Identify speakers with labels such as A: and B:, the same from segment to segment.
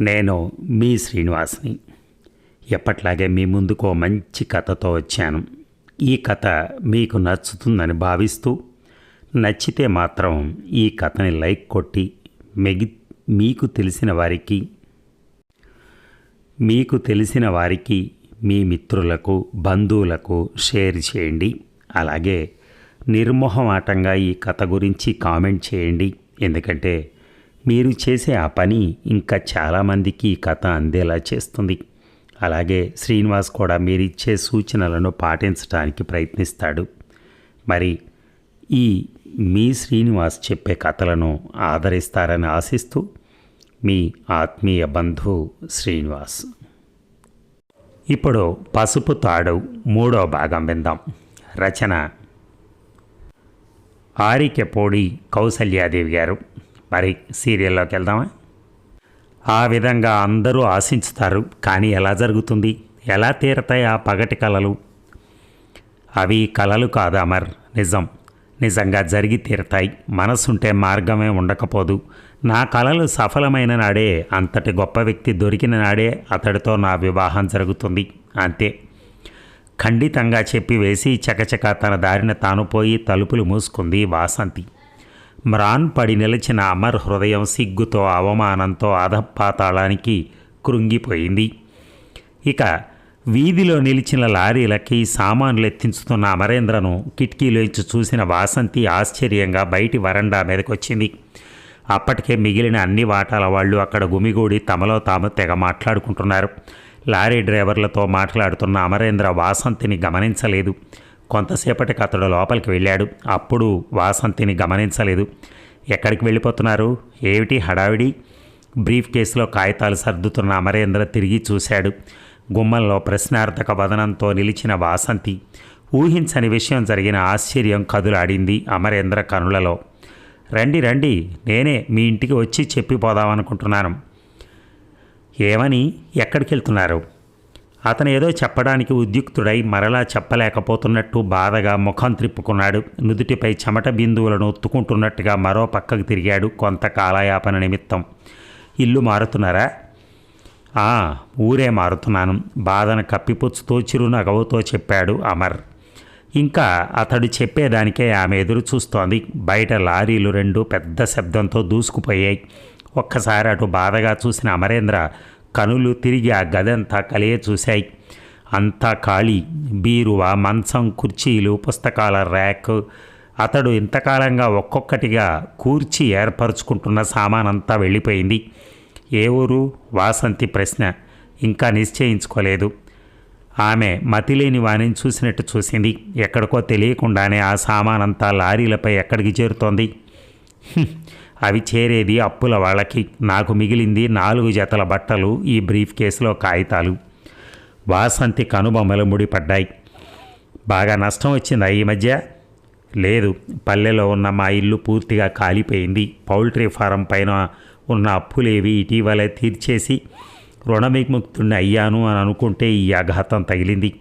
A: నేను మీ శ్రీనివాస్ని. ఎప్పట్లాగే మీ ముందుకు మంచి కథతో వచ్చాను. ఈ కథ మీకు నచ్చుతుందని భావిస్తూ నచ్చితే మాత్రం ఈ కథని లైక్ కొట్టి మిగి మీకు తెలిసిన వారికి మీకు తెలిసిన వారికి మీ మిత్రులకు బంధువులకు షేర్ చేయండి. అలాగే నిర్మోహమాటంగా ఈ కథ గురించి కామెంట్ చేయండి. ఎందుకంటే మీరు చేసే ఆ పని ఇంకా చాలామందికి ఈ కథ అందేలా చేస్తుంది. అలాగే శ్రీనివాస్ కూడా మీరిచ్చే సూచనలను పాటించడానికి ప్రయత్నిస్తాడు. మరి ఈ మీ శ్రీనివాస్ చెప్పే కథలను ఆదరిస్తారని ఆశిస్తూ మీ ఆత్మీయ బంధువు శ్రీనివాస్. ఇప్పుడు పసుపు తాడు మూడో భాగం విందాం. రచన ఆరికెపోడి కౌసల్యాదేవి గారు. మరి సీరియల్లోకి వెళ్దామా? ఆ విధంగా అందరూ ఆశించుతారు కానీ ఎలా జరుగుతుంది? ఎలా తీరతాయి ఆ పగటి కళలు? అవి కళలు కాదు అమర్ నిజం. నిజంగా జరిగి తీరతాయి. మనసుంటే మార్గమే ఉండకపోదు. నా కళలు సఫలమైన నాడే అంతటి గొప్ప వ్యక్తి దొరికిన నాడే అతడితో నా వివాహం జరుగుతుంది. అంతే. ఖండితంగా చెప్పి వేసి చకచక తన దారిన తాను పోయి తలుపులు మూసుకుంది వాసంతి. మ్రాన్ పడి నిలిచిన అమర్ హృదయం సిగ్గుతో అవమానంతో అధపాతాళానికి కృంగిపోయింది. ఇక వీధిలో నిలిచిన లారీలకి సామాన్లు ఎత్తించుతున్న అమరేంద్రను కిటికీలోంచి చూసిన వాసంతి ఆశ్చర్యంగా బయటి వరండా మీదకొచ్చింది. అప్పటికే మిగిలిన అన్ని వాటాల వాళ్ళు అక్కడ గుమిగూడి తమలో తాము తెగ మాట్లాడుకుంటున్నారు. లారీ డ్రైవర్లతో మాట్లాడుతున్న అమరేంద్ర వాసంతిని గమనించలేదు. కొంతసేపటికి అతడు లోపలికి వెళ్ళాడు. అప్పుడు వాసంతిని గమనించలేదు. ఎక్కడికి వెళ్ళిపోతున్నారు? ఏమిటి హడావిడి? బ్రీఫ్ కేసులో కాగితాలు సర్దుతున్న అమరేంద్ర తిరిగి చూశాడు. గుమ్మంలో ప్రశ్నార్థక వదనంతో నిలిచిన వాసంతి. ఊహించని విషయం జరిగిన ఆశ్చర్యం కదులాడింది అమరేంద్ర కనులలో. రండి రండి నేనే మీ ఇంటికి వచ్చి చెప్పిపోదామనుకుంటున్నాను. ఏమని? ఎక్కడికి వెళ్తున్నారు? అతను ఏదో చెప్పడానికి ఉద్యుక్తుడై మరలా చెప్పలేకపోతున్నట్టు బాధగా ముఖం త్రిప్పుకున్నాడు. నుదుటిపై చెమట బిందువులను ఒత్తుకుంటున్నట్టుగా మరో పక్కకు తిరిగాడు కొంత కాలయాపన నిమిత్తం. ఇల్లు మారుతున్నారా? "ఆ, ఊరే మారుతున్నాను. బాధను కప్పిపుచ్చుతో చిరునగవుతో చెప్పాడు అమర్. ఇంకా అతడు చెప్పేదానికే ఆమె ఎదురు చూస్తోంది. బయట లారీలు రెండు పెద్ద శబ్దంతో దూసుకుపోయాయి. ఒక్కసారి అటు బాధగా చూసిన అమరేంద్ర కనులు తిరిగి ఆ గదంతా కలియ చూశాయి. అంతా ఖాళీ. బీరువా మంచం కుర్చీలు పుస్తకాల ర్యాక్. అతడు ఇంతకాలంగా ఒక్కొక్కటిగా కూర్చి ఏర్పరచుకుంటున్న సామానంతా వెళ్ళిపోయింది. ఏ ఊరు? వాసంతి ప్రశ్న. ఇంకా నిశ్చయించుకోలేదు. ఆమె మతిలేని వాణిని చూసినట్టు చూసింది. ఎక్కడికో తెలియకుండానే ఆ సామానంతా లారీలపై ఎక్కడికి చేరుతోంది? అవి చేరేది అప్పుల వాళ్ళకి. నాకు మిగిలింది నాలుగు జతల బట్టలు ఈ బ్రీఫ్ కేసులో కాగితాలు. వాసంతి కనుబొమ్మలు ముడిపడ్డాయి. బాగా నష్టం వచ్చిందా ఈ మధ్య? లేదు. పల్లెలో ఉన్న మా ఇల్లు పూర్తిగా కాలిపోయింది. పౌల్ట్రీ ఫారం పైన ఉన్న అప్పులేవి ఇటీవలే తీర్చేసి రుణవిముక్తుడిని అయ్యాను అని అనుకుంటే ఈ ఆఘాతం తగిలింది.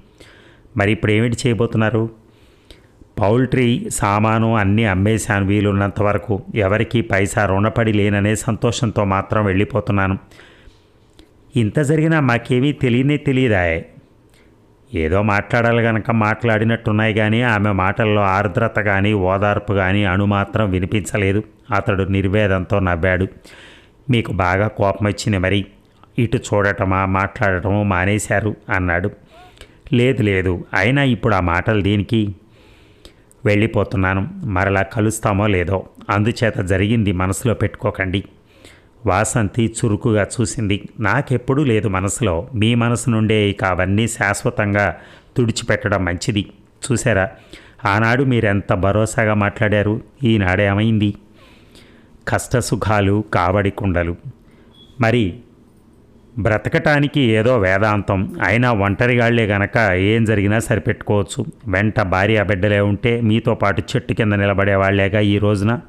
A: మరి ఇప్పుడు ఏమిటి చేయబోతున్నారు? పౌల్ట్రీ సామాను అన్నీ అమ్మేశాను వీలున్నంత వరకు. ఎవరికి పైసా రుణపడి లేననే సంతోషంతో మాత్రం వెళ్ళిపోతున్నాను. ఇంత జరిగినా మాకేమీ తెలియనే తెలియదా ఏదో మాట్లాడాలి గనక మాట్లాడినట్టున్నాయి కానీ ఆమె మాటల్లో ఆర్ద్రత కానీ ఓదార్పు కానీ అణుమాత్రం వినిపించలేదు. అతడు నిర్వేదంతో నవ్వాడు. మీకు బాగా కోపం వచ్చింది మరి. ఇటు చూడటమా మాట్లాడటమో మానేశారు అన్నాడు. లేదు లేదు. అయినా ఇప్పుడు ఆ మాటలు దీనికి? వెళ్ళిపోతున్నాను. మరలా కలుస్తామో లేదో. అందుచేత జరిగింది మనసులో పెట్టుకోకండి. వాసంతి చురుకుగా చూసింది. నాకెప్పుడూ లేదు మనసులో. మీ మనసు నుండే ఇక అవన్నీ శాశ్వతంగా తుడిచిపెట్టడం మంచిది. చూసారా ఆనాడు మీరెంత భరోసాగా మాట్లాడారు? ఈనాడేమైంది? కష్టసుఖాలు కావడి కుండలు మరి బ్రతకటానికి ఏదో వేదాంతం. అయినా ఒంటరిగాళ్ళే గనక ఏం జరిగినా సరిపెట్టుకోవచ్చు. వెంట భార్య బిడ్డలే ఉంటే మీతో పాటు చెట్టు కింద నిలబడే వాళ్ళేగా ఈ రోజున?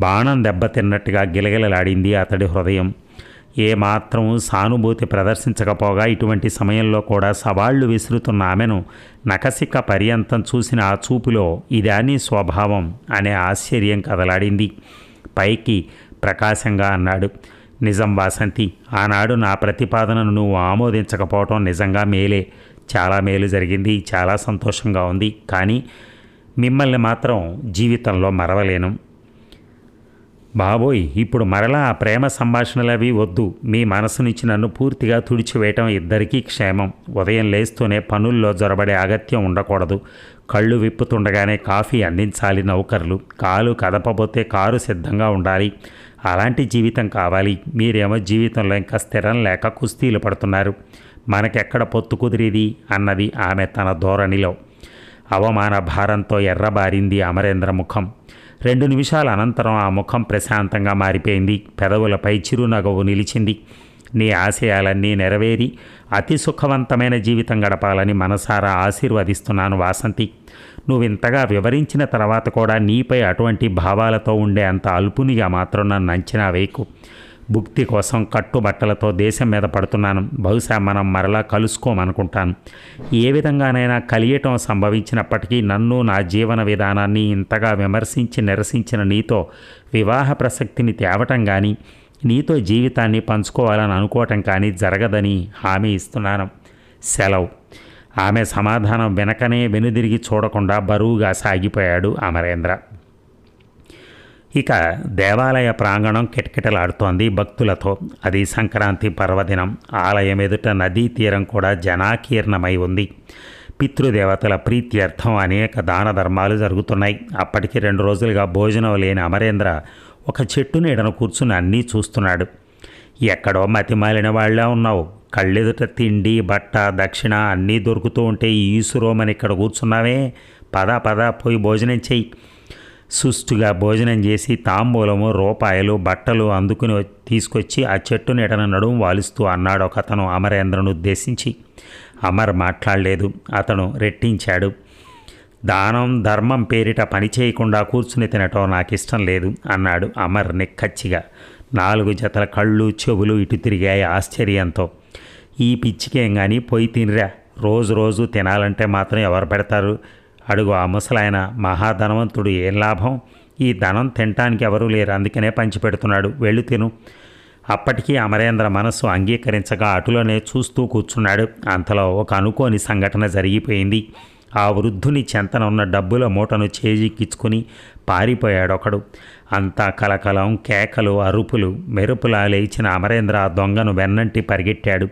A: బాణం దెబ్బతిన్నట్టుగా గిలగిలలాడింది అతడి హృదయం. ఏమాత్రం సానుభూతి ప్రదర్శించకపోగా ఇటువంటి సమయంలో కూడా సవాళ్ళు విసురుతున్న ఆమెను నకసిక పర్యంతం చూసిన ఆ చూపులో ఇదాని స్వభావం అనే ఆశ్చర్యం కదలాడింది. పైకి ప్రకాశంగా అన్నాడు. నిజం వాసంతి. ఆనాడు నా ప్రతిపాదనను నువ్వు ఆమోదించకపోవటం నిజంగా మేలే. చాలా మేలు జరిగింది చాలా సంతోషంగా ఉంది. కానీ మిమ్మల్ని మాత్రం జీవితంలో మరవలేను. బాబోయ్ ఇప్పుడు మరలా ఆ ప్రేమ సంభాషణలు అవి వద్దు. మీ మనసు నుంచి నన్ను పూర్తిగా తుడిచివేయటం ఇద్దరికీ క్షేమం. ఉదయం లేస్తూనే పనుల్లో జొరబడే అగత్యం ఉండకూడదు. కళ్ళు విప్పుతుండగానే కాఫీ అందించాలి నౌకర్లు. కాలు కదపబోతే కారు సిద్ధంగా ఉండాలి. అలాంటి జీవితం కావాలి. మీరేమో జీవితంలో ఇంకా స్థిరం లేక కుస్తీలు పడుతున్నారు. మనకెక్కడ పొత్తు కుదిరిది? అన్నది ఆమె తన ధోరణిలో. అవమాన భారంతో ఎర్రబారింది అమరేంద్ర ముఖం. రెండు నిమిషాల అనంతరం ఆ ముఖం ప్రశాంతంగా మారిపోయింది. పెదవులపై చిరునగవు నిలిచింది. నీ ఆశయాలన్నీ నెరవేరి అతి సుఖవంతమైన జీవితం గడపాలని మనసారా ఆశీర్వదిస్తున్నాను వాసంతి. నువ్వు ఇంతగా వివరించిన తర్వాత కూడా నీపై అటువంటి భావాలతో ఉండే అంత అల్పునిగా మాత్రం నన్ను అంచనా వేయకు. భుక్తి కోసం కట్టుబట్టలతో దేశం మీద పడుతున్నాను. బహుశా మనం మరలా కలుసుకోమనుకుంటాను. ఏ విధంగానైనా కలియటం సంభవించినప్పటికీ నన్ను నా జీవన విధానాన్ని ఇంతగా విమర్శించి నిరసించిన నీతో వివాహ ప్రసక్తిని తేవటం కానీ నీతో జీవితాన్ని పంచుకోవాలని అనుకోవటం కానీ జరగదని హామీ ఇస్తున్నాను. సెలవు. ఆమె సమాధానం వెనకనే వెనుదిరిగి చూడకుండా బరువుగా సాగిపోయాడు అమరేంద్ర. ఇక దేవాలయ ప్రాంగణం కిటకిటలాడుతోంది భక్తులతో. అది సంక్రాంతి పర్వదినం. ఆలయం ఎదుట నదీ తీరం కూడా జనాకీర్ణమై ఉంది. పితృదేవతల ప్రీత్యర్థం అనేక దాన ధర్మాలు జరుగుతున్నాయి. అప్పటికి రెండు రోజులుగా భోజనం లేని అమరేంద్ర ఒక చెట్టు నీడను కూర్చుని అన్నీ చూస్తున్నాడు. ఎక్కడో మతిమాలిన వాళ్ళే ఉన్నావు. కళ్ళెదుట తిండి బట్ట దక్షిణ అన్నీ దొరుకుతూ ఉంటే ఈసురోమని ఇక్కడ కూర్చున్నావే. పద పద పోయి భోజనం చెయ్యి. సుష్టుగా భోజనం చేసి తాంబూలము రూపాయలు బట్టలు అందుకుని తీసుకొచ్చి ఆ చెట్టు నీడన నడుము వాలుస్తూ అన్నాడు ఒక అతను అమరేంద్రను ఉద్దేశించి. అమర్ మాట్లాడలేదు. అతను రెట్టించాడు. దానం ధర్మం పేరిట పని చేయకుండా కూర్చుని తినటం నాకు ఇష్టం లేదు అన్నాడు అమర్ నిక్కచ్చిగా. నాలుగు జతల కళ్ళు చెవులు ఇటు తిరిగాయి ఆశ్చర్యంతో. ఈ పిచ్చికేం కానీ పోయి తినిరా. రోజు రోజు తినాలంటే మాత్రం ఎవరు పెడతారు? అడుగు ఆ ముసలాయన మహాధనవంతుడు ఏం లాభం? ఈ ధనం తినటానికి ఎవరూ లేరు అందుకనే పంచిపెడుతున్నాడు వెళ్ళు తిను. అప్పటికీ అమరేంద్ర మనస్సు అంగీకరించగా అటులోనే చూస్తూ కూర్చున్నాడు. అంతలో ఒక అనుకోని సంఘటన జరిగిపోయింది. ఆ వృద్ధుని చెంతన ఉన్న డబ్బుల మూటను చేజిక్కించుకుని పారిపోయాడు ఒకడు అంతా కలకలం కేకలు అరుపులు మెరుపులా లేచిన అమరేంద్ర ఆ దొంగను వెన్నంటి పరిగెట్టాడు.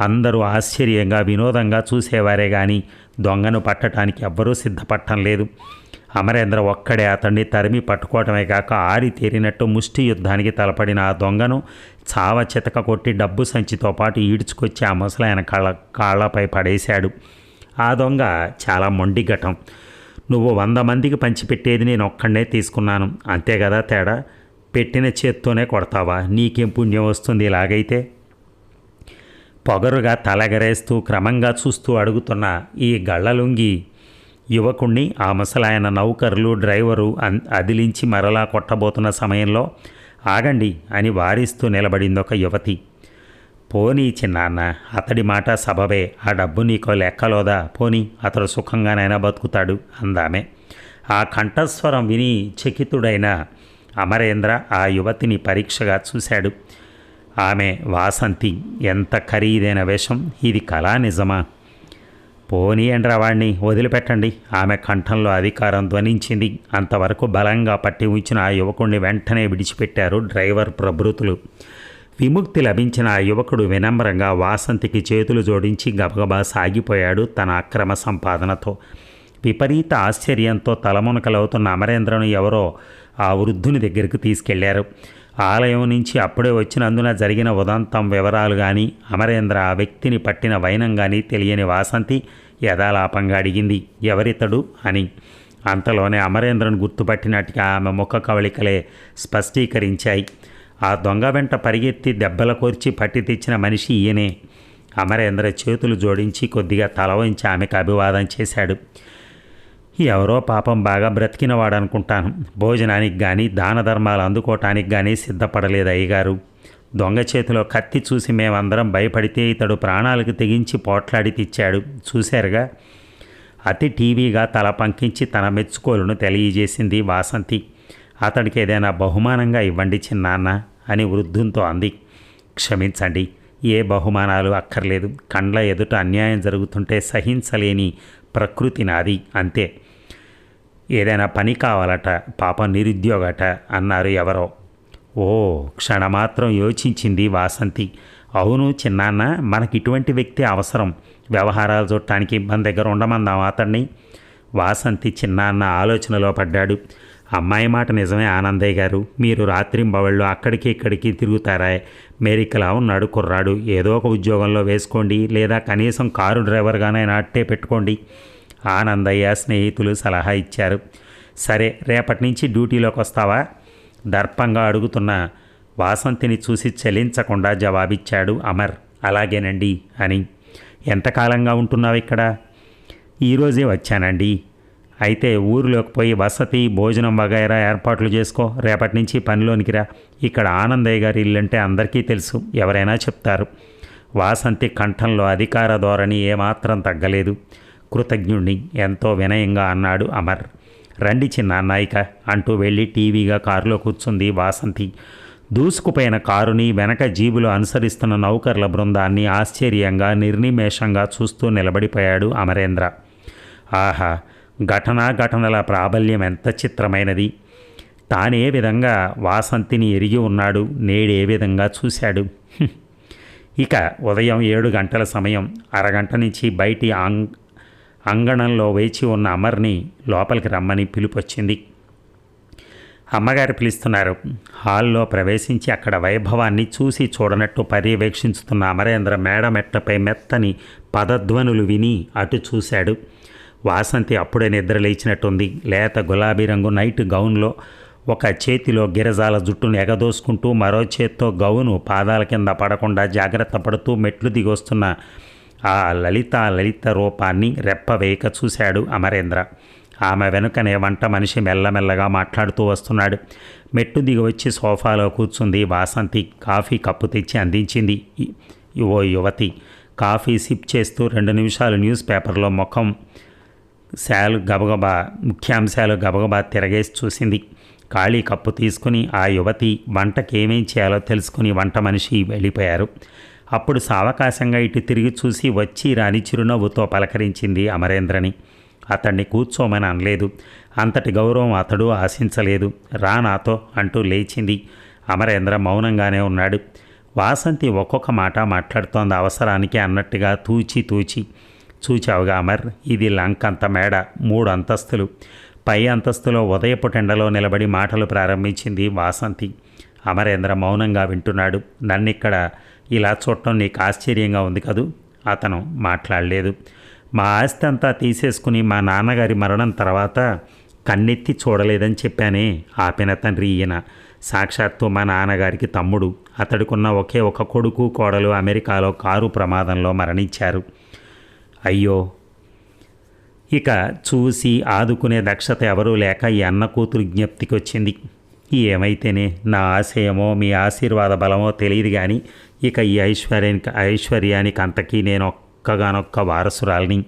A: అందరూ ఆశ్చర్యంగా వినోదంగా చూసేవారే కానీ దొంగను పట్టడానికి ఎవ్వరూ సిద్ధపడటం లేదు. అమరేంద్ర ఒక్కడే అతన్ని తరిమి పట్టుకోవటమే కాక ఆరి తీరినట్టు ముష్టి యుద్ధానికి తలపడిన ఆ దొంగను చావ చితక కొట్టి డబ్బు సంచితో పాటు ఈడ్చుకొచ్చి ఆ ముసలాయన కాళ్ళ కాళ్ళపై పడేశాడు. ఆ దొంగ చాలా మొండిఘటం. నువ్వు వంద మందికి పంచిపెట్టేది నేను ఒక్కడనే తీసుకున్నాను. అంతే కదా తేడా? పెట్టిన చేత్తోనే కొడతావా? నీకేం పుణ్యం వస్తుంది ఇలాగైతే? పొగరుగా తలగరేస్తూ క్రమంగా చూస్తూ అడుగుతున్న ఈ గళ్ళలుంగి యువకుణ్ణి ఆ ముసలాయన నౌకర్లు డ్రైవరు అన్- అదిలించి మరలా కొట్టబోతున్న సమయంలో ఆగండి అని వారిస్తూ నిలబడింది ఒక యువతి. పోనీ చిన్నాన్న అతడి మాట సబబే ఆ డబ్బు నీకో లెక్కలోదా? పోనీ అతడు సుఖంగానైనా బతుకుతాడు అందామె. ఆ కంఠస్వరం విని చకితుడైన అమరేంద్ర ఆ యువతిని పరీక్షగా చూశాడు. ఆమె వాసంతి ఎంత ఖరీదైన వేషం ఇది కళా నిజమా? పోనీ వాణ్ణి వదిలిపెట్టండి. ఆమె కంఠంలో అధికారం ధ్వనించింది. అంతవరకు బలంగా పట్టి ఉంచిన ఆ యువకుడిని వెంటనే విడిచిపెట్టారు డ్రైవర్ ప్రభృతులు. విముక్తి లభించిన ఆ యువకుడు వినమ్రంగా వాసంతికి చేతులు జోడించి గబగబా సాగిపోయాడు తన అక్రమ సంపాదనతో. విపరీత ఆశ్చర్యంతో తలమునకలవుతున్న అమరేంద్రను ఎవరో ఆ వృద్ధుని దగ్గరికి తీసుకెళ్ళారు. ఆలయం నుంచి అప్పుడే వచ్చినందున జరిగిన ఉదంతం వివరాలు కానీ అమరేంద్ర ఆ వ్యక్తిని పట్టిన వైనం కానీ తెలియని వాసంతి యథాలాపంగా అడిగింది ఎవరితడు? అని. అంతలోనే అమరేంద్రను గుర్తుపట్టినట్టుగా ఆమె ముఖ కవళికలే స్పష్టీకరించాయి. ఆ దొంగ వెంట పరిగెత్తి దెబ్బల కోర్చి పట్టి తెచ్చిన మనిషి ఈయనే. అమరేంద్ర చేతులు జోడించి కొద్దిగా తల వంచి ఆమెకు అభివాదం చేశాడు. ఎవరో పాపం బాగా బ్రతికినవాడనుకుంటాను. భోజనానికి కానీ దాన ధర్మాలు అందుకోవటానికి కానీ సిద్ధపడలేదు అయ్యగారు. దొంగ చేతిలో కత్తి చూసి మేమందరం భయపడితే ఇతడు ప్రాణాలకు తెగించి పోట్లాడి తెచ్చాడు. చూశారుగా? అతి టీవీగా తల పంకించి తన మెచ్చుకోలును తెలియజేసింది వాసంతి. అతడికి ఏదైనా బహుమానంగా ఇవ్వండి చిన్నాన్న అని వృద్ధుంతో అంది. క్షమించండి ఏ బహుమానాలు అక్కర్లేదు. కండ్ల ఎదుట అన్యాయం జరుగుతుంటే సహించలేని ప్రకృతి నాది అంతే. ఏదైనా పని కావాలట పాపం నిరుద్యోగట అన్నారు ఎవరో. ఓ క్షణమాత్రం యోచించింది వాసంతి. అవును చిన్నాన్న మనకి ఇటువంటి వ్యక్తి అవసరం. వ్యవహారాలు చూడటానికి మన దగ్గర ఉండమందాం అతన్ని? వాసంతి చిన్నాన్న ఆలోచనలో పడ్డాడు. అమ్మాయి మాట నిజమే ఆనందయ్య గారు. మీరు రాత్రింబవళ్ళు అక్కడికి ఇక్కడికి తిరుగుతారా? మేరికలా ఉన్నాడు కుర్రాడు. ఏదో ఒక ఉద్యోగంలో వేసుకోండి లేదా కనీసం కారు డ్రైవర్గానైనా అట్టే పెట్టుకోండి. ఆనందయ్య స్నేహితులు సలహా ఇచ్చారు. సరే రేపటి నుంచి డ్యూటీలోకి వస్తావా దర్పంగా అడుగుతున్న వాసంతిని చూసి చలించకుండా జవాబిచ్చాడు అమర్. అలాగేనండి అని. ఎంతకాలంగా ఉంటున్నావు ఇక్కడ? ఈరోజే వచ్చానండి. అయితే ఊరిలోకి పోయి వసతి భోజనం వగైరా ఏర్పాట్లు చేసుకో. రేపటి నుంచి పనిలోనికి రా. ఇక్కడ ఆనందయ్య గారి ఇల్లంటే అందరికీ తెలుసు ఎవరైనా చెప్తారు. వాసంతి కంఠంలో అధికార ధోరణి ఏమాత్రం తగ్గలేదు. కృతజ్ఞుణ్ణి ఎంతో వినయంగా అన్నాడు అమర్. రండి చిన్న నాయిక అంటూ వెళ్ళి టీవీగా కారులో కూర్చుంది వాసంతి. దూసుకుపోయిన కారుని వెనక జీబులు అనుసరిస్తున్న నౌకర్ల బృందాన్ని ఆశ్చర్యంగా నిర్నిమేషంగా చూస్తూ నిలబడిపోయాడు అమరేంద్ర. ఆహా ఘటనా ఘటనల ప్రాబల్యం ఎంత చిత్రమైనది. తానే విధంగా వాసంతిని ఎరిగి ఉన్నాడు నేడే విధంగా చూశాడు. ఇక ఉదయం ఏడు గంటల సమయం. అరగంట నుంచి బయటి ఆంగ్ అంగణంలో వేచి ఉన్న అమర్ని లోపలికి రమ్మని పిలుపొచ్చింది. అమ్మగారు పిలుస్తున్నారు. హాల్లో ప్రవేశించి అక్కడ వైభవాన్ని చూసి చూడనట్టు పర్యవేక్షించుతున్న అమరేంద్ర మేడమెట్టపై మెత్తని పదధ్వనులు విని అటు చూశాడు. వాసంతి అప్పుడే నిద్ర లేచినట్టుంది. లేత గులాబీ రంగు నైట్ గౌన్లో ఒక చేతిలో గిరజాల జుట్టును ఎగదోసుకుంటూ మరో చేత్తో గౌను పాదాల కింద పడకుండా జాగ్రత్త పడుతూ మెట్లు దిగొస్తున్న ఆ లలిత లలిత రూపాన్ని రెప్పవేయక చూశాడు అమరేంద్ర. ఆమె వెనుకనే వంట మనిషి మెల్లమెల్లగా మాట్లాడుతూ వస్తున్నాడు. మెట్టు దిగి వచ్చి సోఫాలో కూర్చుంది వాసంతి. కాఫీ కప్పు తెచ్చి అందించింది ఓ యువతి. కాఫీ సిప్ చేస్తూ రెండు నిమిషాలు న్యూస్ పేపర్లో ముఖం శాలు గబగబా ముఖ్యాంశాలు గబగబా తిరగేసి చూసింది. ఖాళీ కప్పు తీసుకుని ఆ యువతి వంటకి ఏమేం చేయాలో తెలుసుకుని వంట మనిషి వెళ్ళిపోయారు. అప్పుడు సావకాశంగా ఇటు తిరిగి చూసి వచ్చి రాని చిరునవ్వుతో పలకరించింది అమరేంద్రని. అతన్ని కూర్చోమని అనలేదు. అంతటి గౌరవం అతడు ఆశించలేదు. రా నాతో అంటూ లేచింది. అమరేంద్ర మౌనంగానే ఉన్నాడు. వాసంతి ఒక్కొక్క మాట మాట్లాడుతోంది అవసరానికి అన్నట్టుగా తూచి తూచి. చూచావుగా అమర్ ఇది లంకంత మేడ మూడు అంతస్తులు. పై అంతస్తులో ఉదయపు టెండలో నిలబడి మాటలు ప్రారంభించింది వాసంతి. అమరేంద్ర మౌనంగా వింటున్నాడు. నన్నిక్కడ ఇలా చూడటం నీకు ఆశ్చర్యంగా ఉంది కదూ? అతను మాట్లాడలేదు. మా ఆస్తి అంతా తీసేసుకుని మా నాన్నగారి మరణం తర్వాత కన్నెత్తి చూడలేదని చెప్పానే ఆపిన తండ్రి ఈయన. సాక్షాత్తు మా నాన్నగారికి తమ్ముడు. అతడికున్న ఒకే ఒక కొడుకు కోడలు అమెరికాలో కారు ప్రమాదంలో మరణించారు. అయ్యో! ఇక చూసి ఆదుకునే దక్షత ఎవరూ లేక ఈ అన్న కూతురు జ్ఞప్తికి వచ్చింది. ఏమైతేనే నా ఆశయమో మీ ఆశీర్వాద బలమో తెలియదు కానీ ఇక ఈ ఐశ్వర్యానికి ఐశ్వర్యానికి అంతకీ నేను ఒక్కగానొక్క వారసురాలిని.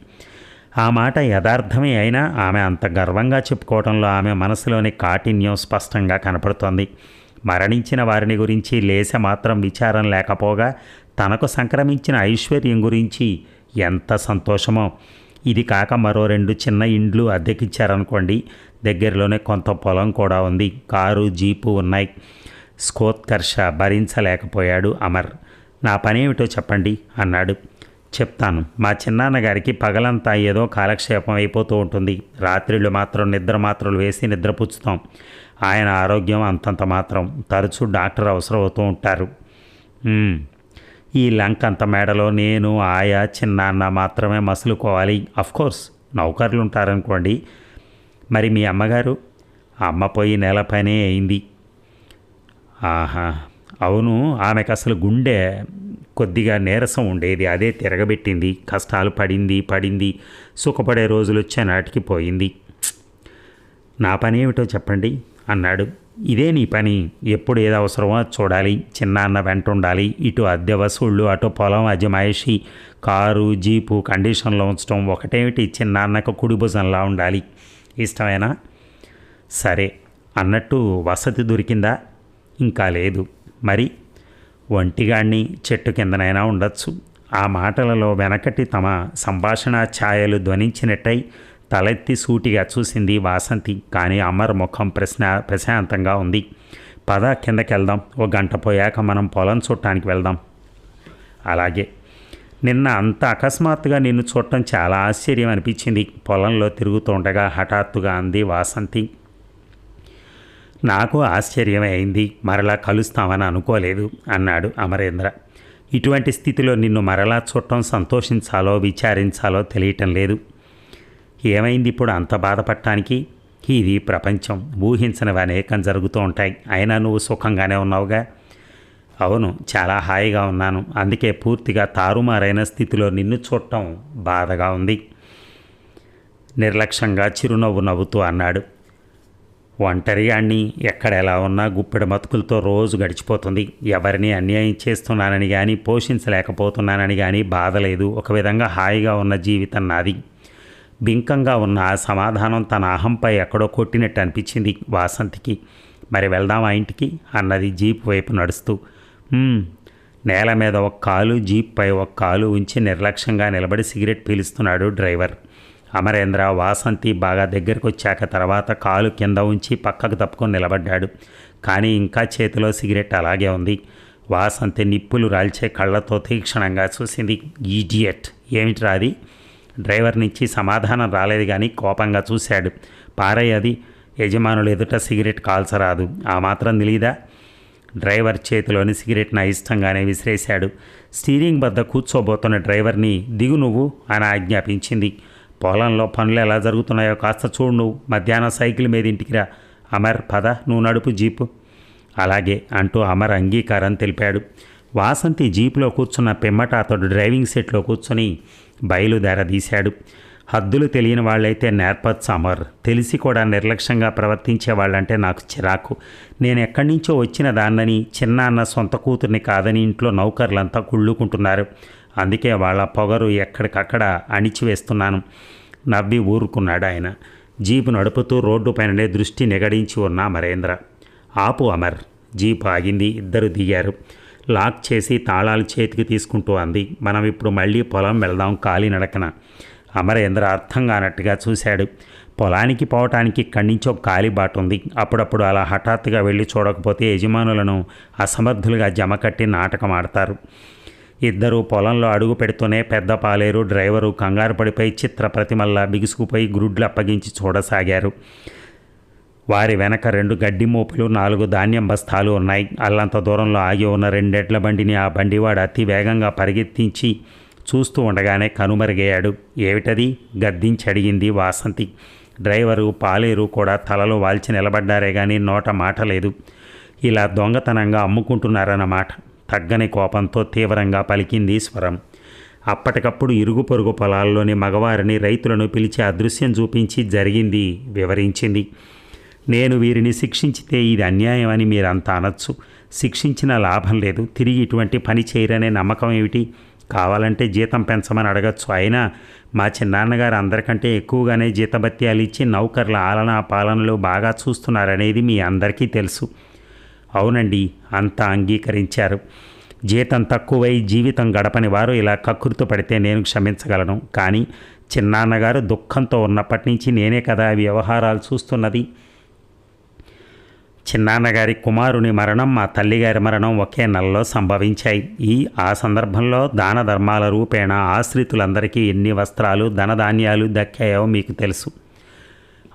A: ఆ మాట యథార్థమే అయినా ఆమె అంత గర్వంగా చెప్పుకోవడంలో ఆమె మనసులోని కాఠిన్యం స్పష్టంగా కనపడుతోంది. మరణించిన వారిని గురించి లేస మాత్రం విచారం లేకపోగా తనకు సంక్రమించిన ఐశ్వర్యం గురించి ఎంత సంతోషమో. ఇది కాక మరో రెండు చిన్న ఇండ్లు అద్దెకిచ్చారనుకోండి దగ్గరలోనే కొంత పొలం కూడా ఉంది. కారు జీపు ఉన్నాయి. స్కోత్కర్ష భరించలేకపోయాడు అమర్. నా పనేమిటో చెప్పండి అన్నాడు. చెప్తాను. మా చిన్నాన్నగారికి పగలంతా ఏదో కాలక్షేపం అయిపోతూ ఉంటుంది. రాత్రిళ్ళు మాత్రం నిద్ర మాత్రలు వేసి నిద్రపుచ్చుతాం ఆయన ఆరోగ్యం అంతంత మాత్రం. తరచూ డాక్టర్ అవసరం అవుతూ ఉంటారు. ఈ లంకంత మేడలో నేను ఆయా చిన్నాన్న మాత్రమే మసులుకోవాలి. అఫ్కోర్స్ నౌకర్లు ఉంటారనుకోండి మరి మీ అమ్మగారు? అమ్మ పోయి నెల పనే అయింది. ఆహా అవును ఆమెకు అసలు గుండె కొద్దిగా నీరసం ఉండేది. అదే తిరగబెట్టింది. కష్టాలు పడింది పడింది. సుఖపడే రోజులు వచ్చే నాటికి పోయింది. నా పని ఏమిటో చెప్పండి అన్నాడు. ఇదే నీ పని. ఎప్పుడు ఏది అవసరమో చూడాలి చూడాలి. చిన్నాన్న వెంట ఉండాలి. ఇటు అద్దె వసూళ్ళు అటు పొలం అజమాయిషి కారు జీపు కండిషన్లో ఉంచడం ఒకటేమిటి? చిన్నాన్నకు కుడి భుజంలా ఉండాలి. ఇష్టమేనా? సరే అన్నట్టు వసతి దొరికిందా? ఇంకా లేదు. మరి ఒంటిగాణ్ణి చెట్టు కిందనైనా ఉండొచ్చు. ఆ మాటలలో వెనకటి తమ సంభాషణ ఛాయలు ధ్వనించినట్టయి తలెత్తి సూటిగా చూసింది వాసంతి. కానీ అమర్ ముఖం ప్రశ్న ప్రశాంతంగా ఉంది. పద కిందకి వెళ్దాం ఓ గంట పోయాక మనం పొలం చూడటానికి వెళ్దాం. అలాగే. నిన్న అంత అకస్మాత్తుగా నిన్ను చూడటం చాలా ఆశ్చర్యం అనిపించింది. పొలంలో తిరుగుతుండగా హఠాత్తుగా అంది వాసంతి. నాకు ఆశ్చర్యమే అయింది. మరలా కలుస్తామని అనుకోలేదు అన్నాడు అమరేంద్ర. ఇటువంటి స్థితిలో నిన్ను మరలా చూడటం సంతోషించాలో విచారించాలో తెలియటం లేదు. ఏమైంది ఇప్పుడు అంత బాధపడటానికి? ఇది ప్రపంచం. ఊహించనివి అనేకం జరుగుతూ ఉంటాయి. అయినా నువ్వు సుఖంగానే ఉన్నావుగా? అవును చాలా హాయిగా ఉన్నాను. అందుకే పూర్తిగా తారుమారైన స్థితిలో నిన్ను చూడటం బాధగా ఉంది. నిర్లక్ష్యంగా చిరునవ్వు నవ్వుతూ అన్నాడు. ఒంటరిగాన్ని ఎక్కడ ఎలా ఉన్నా గుప్పెడు మతుకులతో రోజు గడిచిపోతుంది. ఎవరిని అన్యాయం చేస్తున్నానని కానీ పోషించలేకపోతున్నానని కానీ బాధ లేదు. ఒక విధంగా హాయిగా ఉన్న జీవితం నాది. బింకంగా ఉన్న ఆ సమాధానం తన అహంపై ఎక్కడో కొట్టినట్టు అనిపించింది వాసంతికి. మరి వెళ్దాం ఆ ఇంటికి? అన్నది జీప్ వైపు నడుస్తూ. నేల మీద ఒక కాలు జీప్పై ఒక కాలు ఉంచి నిర్లక్ష్యంగా నిలబడి సిగరెట్ పీలుస్తున్నాడు డ్రైవర్. అమరేంద్ర వాసంతి బాగా దగ్గరికి వచ్చాక తర్వాత కాలు కింద ఉంచి పక్కకు తప్పుకొని నిలబడ్డాడు. కానీ ఇంకా చేతిలో సిగరెట్ అలాగే ఉంది. వాసంతి నిప్పులు రాల్చే కళ్ళతో తీక్షణంగా చూసింది ఈడియట్! ఏమిట్రా అది? డ్రైవర్ నుంచి సమాధానం రాలేదు కానీ కోపంగా చూశాడు. పారయ్య అది. యజమానులు ఎదుట సిగరెట్ కాల్చరాదు. ఆ మాత్రం తెలియదా డ్రైవర్ చేతిలోని సిగరెట్ను అయిష్టంగానే విసిరేశాడు. స్టీరింగ్ వద్ద కూర్చోబోతున్న డ్రైవర్ని దిగు నువ్వు అని ఆజ్ఞాపించింది. పొలంలో పనులు ఎలా జరుగుతున్నాయో కాస్త చూడు నువ్వు. మధ్యాహ్నం సైకిల్ మీద ఇంటికిరా అమర్ పద నువ్వు నడుపు జీపు. అలాగే అంటూ అమర్ అంగీకారం తెలిపాడు. వాసంతి జీపులో కూర్చున్న పిమ్మట అతడు డ్రైవింగ్ సీట్లో కూర్చొని బయలుదేరదీశాడు. హద్దులు తెలియని వాళ్ళైతే నేర్పత్ సమర్. తెలిసి కూడా నిర్లక్ష్యంగా ప్రవర్తించే వాళ్ళంటే నాకు చిరాకు. నేను ఎక్కడి నుంచో వచ్చిన దాన్నని చిన్న అన్న సొంత కూతుర్ని కాదని ఇంట్లో నౌకర్లంతా కుళ్ళుకుంటున్నారు. అందుకే వాళ్ళ పొగరు ఎక్కడికక్కడ అణిచివేస్తున్నాను. నవ్వి ఊరుకున్నాడు ఆయన. జీపు నడుపుతూ రోడ్డు పైననే దృష్టి నిగడించి ఉన్న అమరేంద్ర. ఆపు అమర్. జీప్ ఆగింది. ఇద్దరు దిగారు. లాక్ చేసి తాళాలు చేతికి తీసుకుంటూ అంది. మనం ఇప్పుడు మళ్ళీ పొలం వెళ్దాం కాలినడకన. అమరేంద్ర అర్థం కానట్టుగా చూశాడు. పొలానికి పోవటానికి ఇక్కడి నుంచి ఒక కాలిబాట ఉంది. అప్పుడప్పుడు అలా హఠాత్తుగా వెళ్ళి చూడకపోతే యజమానులను అసమర్థులుగా జమకట్టి నాటకం ఆడతారు. ఇద్దరు పొలంలో అడుగు పెడుతూనే పెద్ద పాలేరు డ్రైవరు కంగారు పడిపోయి చిత్ర ప్రతిమల్లా బిగుసుకుపోయి గ్రుడ్లు అప్పగించి చూడసాగారు. వారి వెనక రెండు గడ్డి మోపులు నాలుగు ధాన్యం బస్తాలు ఉన్నాయి. అల్లంత దూరంలో ఆగి ఉన్న రెండెడ్ల బండిని ఆ బండివాడు అతి వేగంగా పరిగెత్తించి చూస్తూ ఉండగానే కనుమరుగయ్యాడు. ఏమిటది? గద్దించి అడిగింది వాసంతి. డ్రైవరు పాలేరు కూడా తలలో వాల్చి నిలబడ్డారే కానీ నోట మాట లేదు. ఇలా దొంగతనంగా అమ్ముకుంటున్నారన్నమాట. తగ్గని కోపంతో తీవ్రంగా పలికింది స్వరం. అప్పటికప్పుడు ఇరుగు పొరుగు పొలాల్లోని మగవారిని రైతులను పిలిచి అదృశ్యం చూపించి జరిగింది వివరించింది. నేను వీరిని శిక్షించితే ఇది అన్యాయం అని మీరంతా అనొచ్చు. శిక్షించిన లాభం లేదు. తిరిగి ఇటువంటి పని చేయరనే నమ్మకం ఏమిటి? కావాలంటే జీతం పెంచమని అడగచ్చు. అయినా మా చిన్నాన్నగారు అందరికంటే ఎక్కువగానే జీతభత్యాలు ఇచ్చి నౌకర్ల ఆలన పాలనలు బాగా చూస్తున్నారనేది మీ అందరికీ తెలుసు. అవునండి అంతా అంగీకరించారు. జీతం తక్కువై జీవితం గడపని వారు ఇలా కక్కుర్తు పడితే నేను క్షమించగలను. కానీ చిన్నాన్నగారు దుఃఖంతో ఉన్నప్పటి నుంచి నేనే కదా వ్యవహారాలు చూస్తున్నది. చిన్నాన్నగారి కుమారుని మరణం మా తల్లిగారి మరణం ఒకే నెలలో సంభవించాయి. ఈ ఆ సందర్భంలో దాన ధర్మాల రూపేణ ఆశ్రితులందరికీ ఎన్ని వస్త్రాలు ధనధాన్యాలు దక్కాయో మీకు తెలుసు.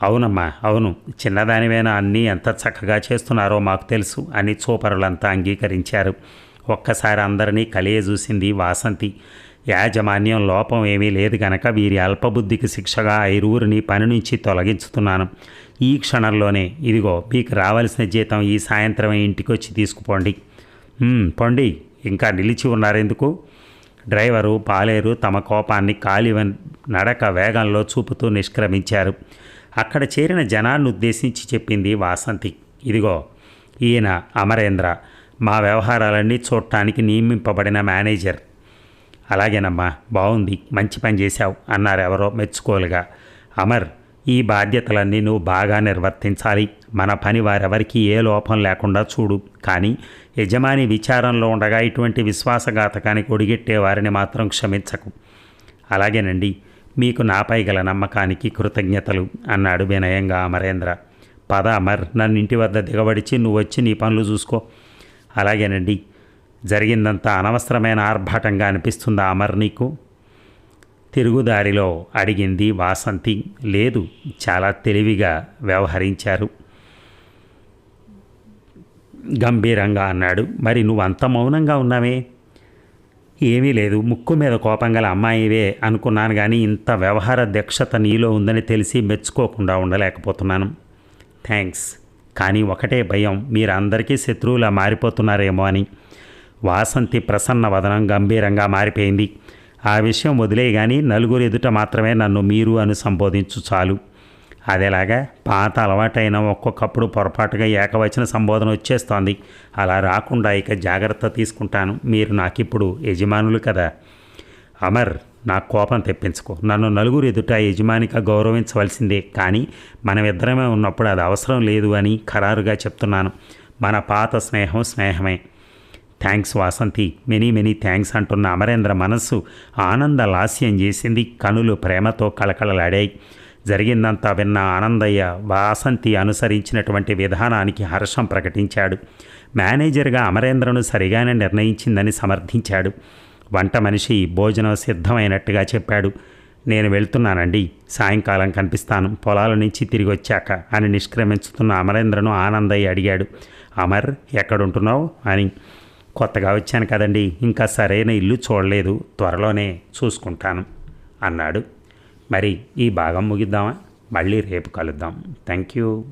A: అవునమ్మా అవును. చిన్నదానివైనా అన్నీ ఎంత చక్కగా చేస్తున్నారో మాకు తెలుసు అని చూపరులంతా అంగీకరించారు. ఒక్కసారి అందరినీ కలియజూసింది వాసంతి. యాజమాన్యం లోపం ఏమీ లేదు గనక వీరి అల్పబుద్ధికి శిక్షగా ఐరువురిని పని నుంచి తొలగించుతున్నాను. ఈ క్షణంలోనే ఇదిగో మీకు రావాల్సిన జీతం ఈ సాయంత్రం ఇంటికి వచ్చి తీసుకుపోండి. "ఉమ్, పొండి. ఇంకా నిలిచి ఉన్నారెందుకు? డ్రైవరు పాలేరు తమ కోపాన్ని కాలివ నడక వేగంలో చూపుతూ నిష్క్రమించారు. అక్కడ చేరిన జనాన్ని ఉద్దేశించి చెప్పింది వాసంతి. ఇదిగో ఈయన అమరేంద్ర. మా వ్యవహారాలన్నీ చూడటానికి నియమింపబడిన మేనేజర్. అలాగేనమ్మా బాగుంది మంచి పని చేశావు అన్నారు ఎవరో మెచ్చుకోలుగా. అమర్ ఈ బాధ్యతలన్నీ నువ్వు బాగా నిర్వర్తించాలి. మన పని వారెవరికి ఏ లోపం లేకుండా చూడు. కానీ యజమాని విచారంలో ఉండగా ఇటువంటి విశ్వాసఘాతకానికి ఒడిగెట్టే వారిని మాత్రం క్షమించకు. అలాగేనండి మీకు నాపై గల నమ్మకానికి కృతజ్ఞతలు అన్నాడు వినయంగా అమరేంద్ర. పద అమర్ నన్ను ఇంటి వద్ద దిగబడిచి నువ్వు వచ్చి నీ పనులు చూసుకో. అలాగేనండి జరిగిందంతా అనవసరమైన ఆర్భాటంగా అనిపిస్తుందా అమర్ నీకు? తిరుగుదారిలో అడిగింది వాసంతి. లేదు చాలా తెలివిగా వ్యవహరించారు. గంభీరంగా అన్నాడు. మరి నువ్వు అంత మౌనంగా ఉన్నావే? ఏమీ లేదు ముక్కు మీద కోపం గల అమ్మాయివే అనుకున్నాను కానీ ఇంత వ్యవహార దక్షత నీలో ఉందని తెలిసి మెచ్చుకోకుండా ఉండలేకపోతున్నాను. థ్యాంక్స్ కానీ ఒకటే భయం మీరందరికీ శత్రువులా మారిపోతున్నారేమో అని. వాసంతి ప్రసన్న వదనం గంభీరంగా మారిపోయింది. ఆ విషయం వదిలే నలుగురు ఎదుట మాత్రమే నన్ను మీరు అని సంబోధించు చాలు. అదేలాగా పాత అలవాటైన ఒక్కొక్కప్పుడు పొరపాటుగా ఏకవచన సంబోధన వచ్చేస్తోంది. అలా రాకుండా ఇక జాగ్రత్త తీసుకుంటాను. మీరు నాకిప్పుడు యజమానులు కదా. అమర్ నా కోపం తెప్పించుకో. నన్ను నలుగురు ఎదుట యజమానిగా గౌరవించవలసిందే. కానీ మనమిద్దరమే ఉన్నప్పుడు అది అవసరం లేదు అని ఖరారుగా చెప్తున్నాను. మన పాత స్నేహం స్నేహమే. Thanks Vasanthi. Many many thanks అంటున్న అమరేంద్ర మనస్సు ఆనంద లాస్యం చేసింది. కనులు ప్రేమతో కళకళలాడాయి. జరిగిందంతా విన్న ఆనందయ్య వాసంతి అనుసరించినటువంటి విధానానికి హర్షం ప్రకటించాడు. మేనేజర్గా అమరేంద్రను సరిగానే నిర్ణయించిందని సమర్థించాడు. వంట మనిషి భోజనం సిద్ధమైనట్టుగా చెప్పాడు. నేను వెళ్తున్నానండి. సాయంకాలం కనిపిస్తాను. పొలాల నుంచి తిరిగి వచ్చాక అని నిష్క్రమించుతున్న అమరేంద్రను ఆనందయ్య అడిగాడు. అమర్ ఎక్కడుంటున్నావు? అని కొత్తగా వచ్చాను కదండి ఇంకా సరైన ఇల్లు చూడలేదు త్వరలోనే చూసుకుంటాను అన్నాడు. మరి ఈ భాగం ముగిద్దామా? మళ్ళీ రేపు కలుద్దాం. Thank you.